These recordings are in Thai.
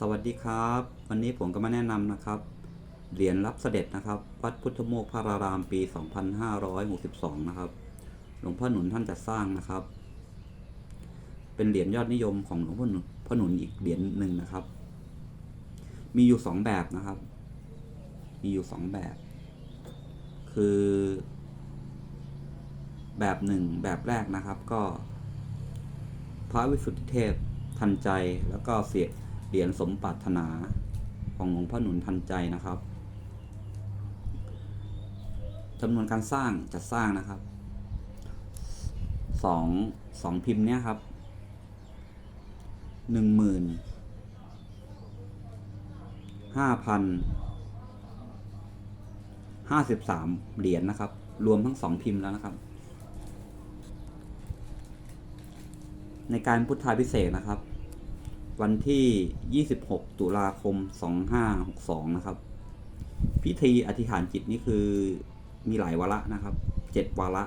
สวัสดีครับ วันนี้ผมก็มาแนะนำนะครับ เหรียญรับเสด็จนะครับ วัดพุทธโมกพระรารามปี 2562 นะครับ หลวงพ่อหนุนท่านจัดสร้างนะครับ เป็นเหรียญยอดนิยมของหลวงพ่อหนุนพ่อหนุนอีกเหรียญหนึ่งนะครับ มีอยู่สองแบบนะครับ มีอยู่สองแบบ คือ แบบหนึ่งแบบแรกนะครับก็ พระวิสุทธิเทพทันใจแล้วก็เสีย เหรียญสมปรารถนาของหลวงพ่อหนุนทันใจนะครับจำนวนการสร้างจัดสร้างนะครับสองสองพิมพ์เนี้ยครับหนึ่งหมื่นห้าพันห้าสิบสามเหรียญนะครับ รวมทั้งสองพิมพ์แล้วนะครับ ในการพุทธาพิเศษนะครับ วันที่ 26 ตุลาคม 2562 นะครับ พิธีอธิษฐานจิตนี่คือมีหลายวาระนะครับ 7 วาระ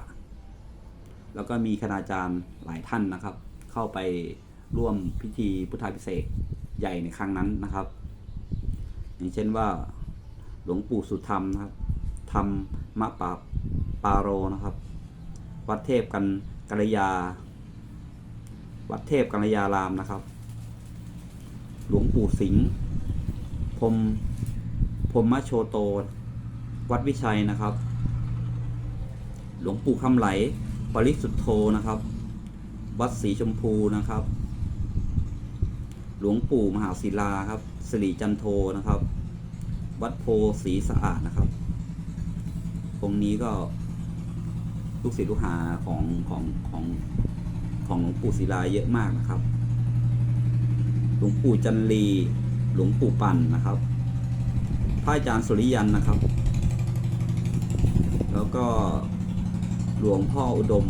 แล้วก็มีคณาจารย์หลายท่านนะครับ เข้าไปร่วมพิธีพุทธาพิเศษใหญ่ในครั้งนั้นนะครับ อย่างเช่นว่า หลวงปู่สุธรรมนะครับธรรมมะปาปาโรนะครับ วัดเทพกันกัลยา วัดเทพกัลยารามนะครับ หลวงปู่สิงห์พรมพรหมโชโต วัดวิชัยนะครับ หลวงปู่คำไหล ปริสุทธโธนะครับ วัดศรีชมพูนะครับ หลวงปู่มหาศิลาครับสิริจันโทนะครับ วัดโพศรีสะอาดนะครับ ตรงนี้ก็ลูกศิษย์ลูกหาของของของของหลวงปู่ศิลาเยอะมากนะครับ หลวงปู่จันลี หลวงปู่ปั่นนะครับพระอาจารย์สุริยันนะครับ แล้วก็หลวงพ่ออุดม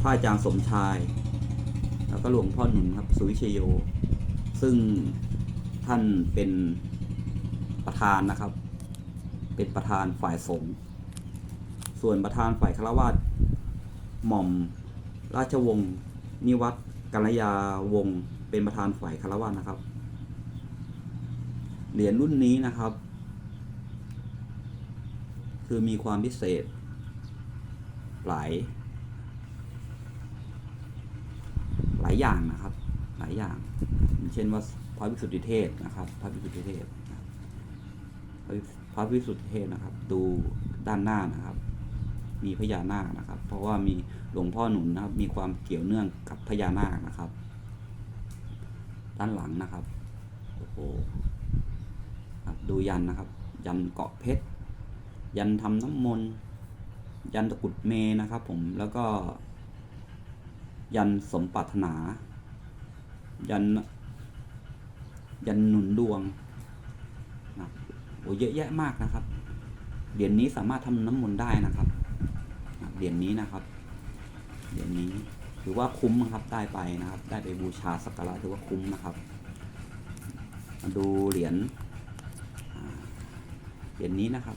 พระอาจารย์สมชาย แล้วก็หลวงพ่อหนุนครับ สุวิชโย ซึ่งท่านเป็นประธานนะครับ เป็นประธานฝ่ายสงฆ์ส่วนประธานฝ่ายฆราวาสหม่อมราชวงศ์นิวัตกัลยาวงศ์ เป็นประธานฝ่ายคารวะนะครับ เหรียญรุ่นนี้นะครับ คือมีความพิเศษ หลาย หลายอย่างนะครับ หลายอย่าง เช่นว่าพระวิสุทธิเทศนะครับ พระวิสุทธิเทศพระพระวิสุทธิเทศนะครับ ดูด้านหน้านะครับ มีพญานาคนะครับ เพราะว่ามีหลวงพ่อหนุนนะครับ มีความเกี่ยวเนื่องกับพญานาคนะครับ ด้านหลังนะครับโอ้โหดูยันนะครับ ยันเกาะเพชร ยันทำน้ำมนต์ ยันตะกุดเมนะครับผม แล้วก็ ยันสมปรารถนา ยัน ยันหนุนดวงนะโอ้เยอะแยะมากนะครับ เหรียญนี้สามารถทำน้ำมนต์ได้นะครับ เหรียญนี้นะครับ เหรียญนี้ ถือว่าคุ้มนะครับได้ไปนะครับ ได้ไปบูชาสักการะถือว่าคุ้มนะครับ มาดูเหรียญเหรียญนี้นะครับ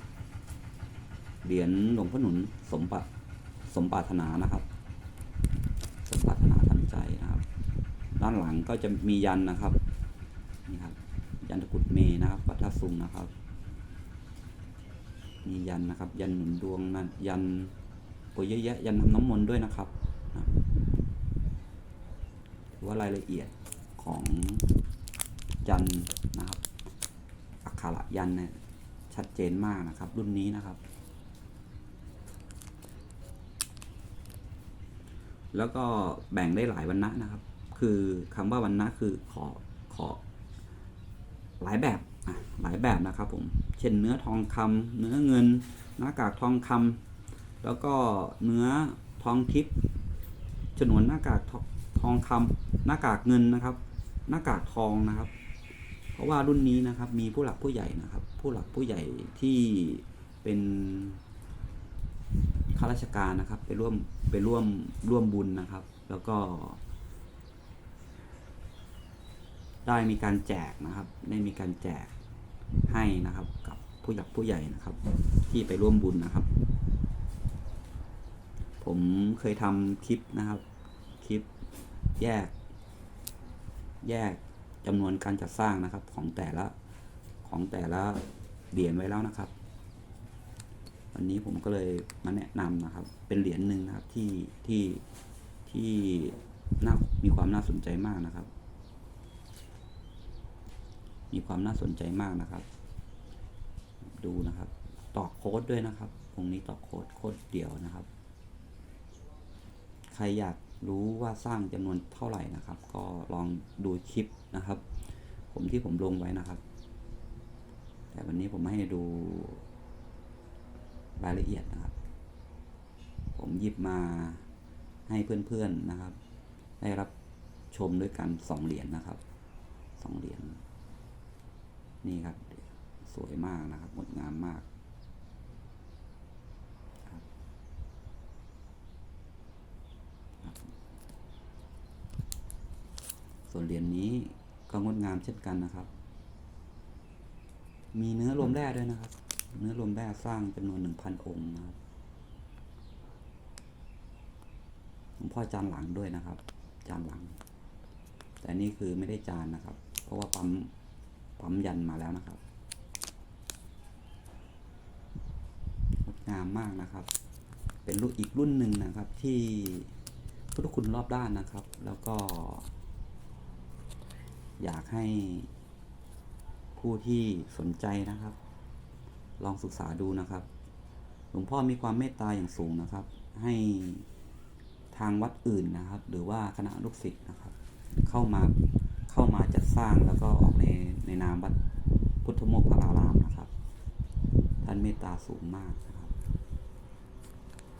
เหรียญหลวงพ่อหนุนสมปะสมปรารถนานะครับ สมปรารถนาทันใจนะครับ ด้านหลังก็จะมียันนะครับนี่ครับ ยันตะกุดเมนะครับวัดท่าซุงนะครับ มียันนะครับ ยันหนุนดวงนะยันโอ้ยเยอะแยะยันทำน้ำมนต์ด้วยนะครับ ว่ารายละเอียดของยันนะครับ อักขระยันเนี่ยชัดเจนมากนะครับ รุ่นนี้นะครับ แล้วก็แบ่งได้หลายวันนะนะครับ คือคำว่าวันนะคือขอขอหลายแบบอะหลายแบบนะครับผม เช่นเนื้อทองคำเนื้อเงิน หน้ากากทองคำแล้วก็เนื้อทองทิพย์ฉนวนหน้ากาก ทองทองคำหน้ากากเงินนะครับ หน้ากากทองนะครับ เพราะว่ารุ่นนี้นะครับมีผู้หลักผู้ใหญ่นะครับ ผู้หลักผู้ใหญ่ที่เป็นข้าราชการนะครับ ไปร่วมไปร่วมร่วมบุญนะครับ แล้วก็ ได้มีการแจกนะครับ ได้มีการแจกให้นะครับ กับผู้หลักผู้ใหญ่นะครับ ที่ไปร่วมบุญนะครับผมเคยทำคลิปนะครับ คลิป แยก แยกจำนวนการจัดสร้างนะครับของแต่ละของแต่ละเหรียญไว้แล้วนะครับ วันนี้ผมก็เลยมาแนะนำนะครับ เป็นเหรียญหนึ่งนะครับที่ที่ที่น่ามีความน่าสนใจมากนะครับ มีความน่าสนใจมากนะครับ ดูนะครับตอกโค้ดด้วยนะครับตรงนี้ตอกโค้ดโค้ดเดียวนะครับ ใครอยาก รู้ว่าสร้างจำนวนเท่าไหร่นะครับ ก็ลองดูคลิปนะครับ ผมที่ผมลงไว้นะครับ แต่วันนี้ผมไม่ให้ดูรายละเอียดนะครับ ผมหยิบมาให้เพื่อนๆนะครับ ได้รับชมด้วยกันสองเหรียญนะครับสองเหรียญนี่ครับ สวยมากนะครับงดงามมากครับครับ ส่วนเหรียญนี้ก็งดงามเช่นกันนะครับ มีเนื้อรวมแร่ด้วยนะครับ เนื้อรวมแร่สร้างจำนวนหนึ่งพันองค์นะครับหลวงพ่อจานหลังด้วยนะครับ จานหลัง แต่นี่คือไม่ได้จานนะครับ เพราะว่าปั๊มปั๊มยันมาแล้วนะครับงดงามมากนะครับ เป็นรุ่นอีกรุ่นหนึ่งนะครับที่พุทธคุณรอบด้านนะครับ แล้วก็ อยากให้ผู้ที่สนใจนะครับ ลองศึกษาดูนะครับ หลวงพ่อมีความเมตตาอย่างสูงนะครับ ให้ทางวัดอื่นนะครับ หรือว่าคณะลูกศิษย์นะครับ เข้ามาเข้ามาจัดสร้างแล้วก็ออกในในนามวัดพุทธโมกขลารามนะครับ ท่านเมตตาสูงมากนะครับ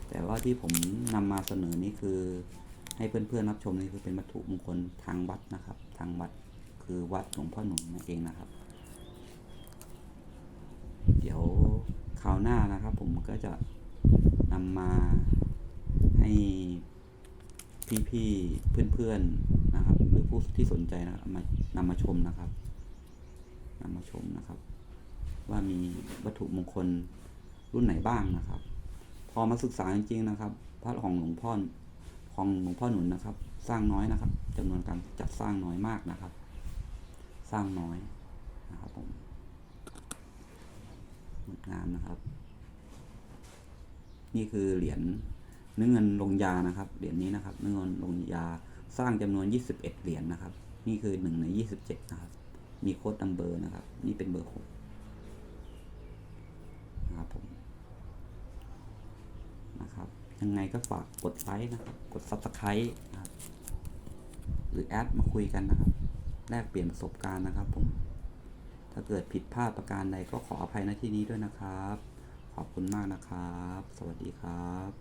แต่ว่าที่ผมนำมาเสนอนี้คือให้เพื่อนๆรับชมนี่คือเป็นวัตถุมงคลทางวัดนะครับ ทางวัด คือวัดหลวงพ่อหนุ่มนั่นเองนะครับ เดี๋ยวคราวหน้านะครับ ผมก็จะนำมาให้พี่ๆเพื่อนๆนะครับ หรือผู้ที่สนใจนะมานำมาชมนะครับนำมาชมนะครับ ว่ามีวัตถุมงคลรุ่นไหนบ้างนะครับ พอมาศึกษาจริงๆนะครับ พระของหลวงพ่อของหลวงพ่อหนุนนะครับ สร้างน้อยนะครับจำนวนการจัดสร้างน้อยมากนะครับ ร้างน้อยนะครับผมงดงามนะครับ นี่คือเหรียญเนื้อเงินลงยานะครับ เหรียญนี้นะครับเนื้อเงินลงยาสร้างจำนวน 21 เหรียญนะครับ นี่คือหนึ่งใน27 นะครับ มีโค้ดนัมเบอร์นะครับ นี่เป็นเบอร์6นะครับผมนะครับ ยังไงก็ฝากกดไลค์นะครับ กด Subscribe นะครับ หรือแอดมาคุยกันนะครับ แลกเปลี่ยนประสบการณ์นะครับผมถ้าเกิดผิดพลาดประการใดก็ขออภัยณที่นี้ด้วยนะครับ ขอบคุณมากนะครับ สวัสดีครับ